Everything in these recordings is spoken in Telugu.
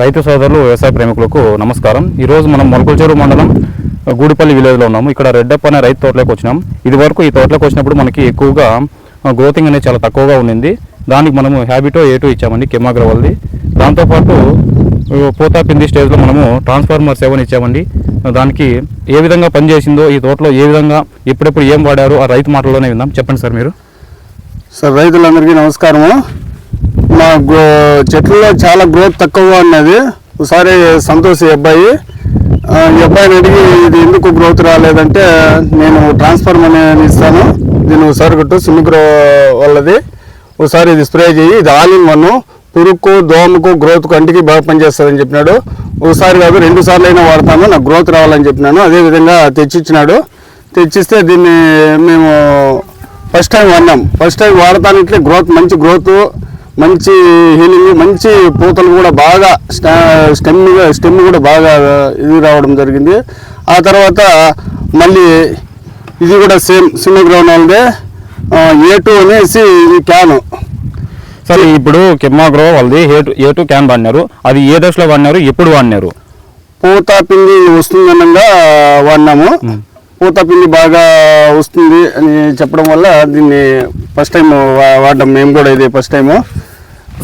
రైతు సోదరులు వ్యవసాయ ప్రేమికులకు నమస్కారం. ఈరోజు మనం మొలకల్చెరు మండలం గూడిపల్లి విలేజ్లో ఉన్నాము. ఇక్కడ రెడ్డప్ప అనే రైతు తోటలోకి వచ్చినాం. ఇది వరకు ఈ తోటలోకి వచ్చినప్పుడు మనకి ఎక్కువగా గ్రోతింగ్ అనేది చాలా తక్కువగా ఉండింది. దానికి మనము హ్యాబిటో ఏ ఇచ్చామండి కెమాగ్రవల్ది దాంతోపాటు పోతా పిండి స్టేజ్లో మనము ట్రాన్స్ఫార్మర్ సెవెన్ ఇచ్చామండి. దానికి ఏ విధంగా పనిచేసిందో ఈ తోటలో ఏ విధంగా ఎప్పుడెప్పుడు ఏం వాడారో ఆ రైతు మాటల్లోనే విందాం. చెప్పండి సార్ మీరు. సార్ రైతులందరికీ నమస్కారము. మా చెట్లలో చాలా గ్రోత్ తక్కువగా ఉన్నది. ఒకసారి సంతోష్ ఈ అబ్బాయి ఈ అబ్బాయిని అడిగి ఇది ఎందుకు గ్రోత్ రాలేదంటే నేను ట్రాన్స్ఫార్మర్ అని ఇస్తాను. దీన్ని ఒకసారి గట్టు సిమిగ్రో వాళ్ళది. ఒకసారి ఇది స్ప్రే చేయి ఇది ఆల్ ఇన్ వన్ పురుక్కు దోమకు గ్రోత్ కంటికి బాగా పనిచేస్తుందని చెప్పినాడు. ఒకసారి కాదు రెండు సార్లు అయినా వాడతాను నాకు గ్రోత్ రావాలని చెప్పినాను. అదేవిధంగా తెచ్చిచ్చినాడు. తెచ్చిస్తే దీన్ని మేము ఫస్ట్ టైం వాడినాం. ఫస్ట్ టైం వాడటానికి గ్రోత్ మంచి గ్రోత్ మంచి హీలింగ్ మంచి పూతలు కూడా బాగా స్టెమ్ స్టెమ్ కూడా బాగా ఇది రావడం జరిగింది. ఆ తర్వాత మళ్ళీ ఇది కూడా సేమ్ సిమ్మగ్రౌండ్ వాళ్ళదే. ఏ టూ అనేసి ఇది క్యాను సరే ఇప్పుడు కెమ్మాగ్రో వాళ్ళది A two A two can వాడినారు? అది ఏ దశలో వాడినారు? ఎప్పుడు వాడినారు? పూత పిండి వస్తుందనంగా వాడినాము. పూత పిండి బాగా వస్తుంది అని చెప్పడం వల్ల దీన్ని ఫస్ట్ టైం వాడడం మేము కూడా ఇది ఫస్ట్ టైము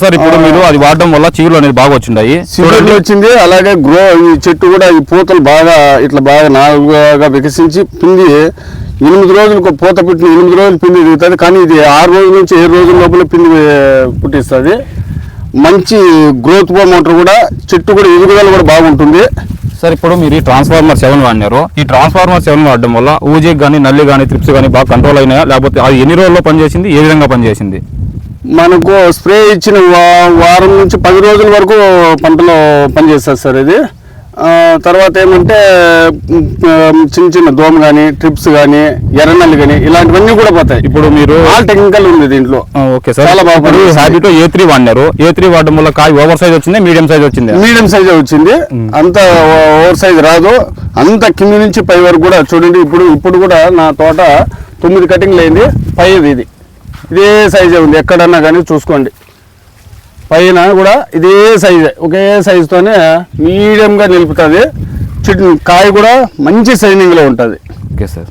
సార్ ఇప్పుడు మీరు అది వాడడం వల్ల చీవులు అనేది బాగా వచ్చిండాయి. సిమెంట్ వచ్చింది అలాగే గ్రో ఈ చెట్టు కూడా ఈ పూతలు బాగా ఇట్లా బాగా నాలుగుగా వికసించి పిండి ఎనిమిది రోజులకు పూత పెట్టిన ఎనిమిది రోజులు పిండి దిగుతుంది. కానీ ఇది ఆరు రోజుల నుంచి ఏడు రోజుల లోపల పిండి పుట్టిస్తుంది. మంచి గ్రోత్ మోటార్ కూడా చెట్టు కూడా ఎదుగుదల కూడా బాగుంటుంది. సార్ ఇప్పుడు మీరు ఈ ట్రాన్స్ఫార్మర్ సెవెన్ వాడినారు. ఈ ట్రాన్స్ఫార్మర్ సెవెన్ వాడడం వల్ల ఊజీ కానీ నల్లి కానీ త్రిప్స్ కానీ బాగా కంట్రోల్ అయినాయా? లేకపోతే అది ఎన్ని రోజుల్లో పనిచేసింది? ఏ విధంగా పనిచేసింది? మనకు స్ప్రే ఇచ్చిన వారం నుంచి పది రోజుల వరకు పంటలో పనిచేస్తుంది సార్ ఇది. తర్వాత ఏమంటే చిన్న చిన్న దోమ కానీ ట్రిప్స్ కానీ ఎర్రనల్లి కానీ ఇలాంటివన్నీ కూడా పోతాయి. ఇప్పుడు మీరు ఆల్ టెక్నికల్ ఉంది దీంట్లో. Okay sir. చాలా బాగా ఇప్పుడు పనిచేస్తుంది. హ్యాబిటో ఏ త్రీ వాడినారు? ఏ త్రీ వాడడం వల్ల కాయ ఓవర్ సైజ్ వచ్చింది? మీడియం సైజ్ వచ్చింది? మీడియం సైజ్ వచ్చింది. అంత ఓవర్ సైజ్ రాదు. అంత కింది నుంచి పై వరకు కూడా చూడండి ఇప్పుడు ఇప్పుడు కూడా నా తోట తొమ్మిది కటింగ్లు అయింది పైది ఇది. ఇదే సైజే ఉంది. ఎక్కడన్నా కానీ చూసుకోండి. పైన కూడా ఇదే సైజే ఒకే సైజుతోనే మీడియంగా నిలుపుతుంది. చెట్టు కాయ కూడా మంచి సైనింగ్లో ఉంటుంది. Okay sir.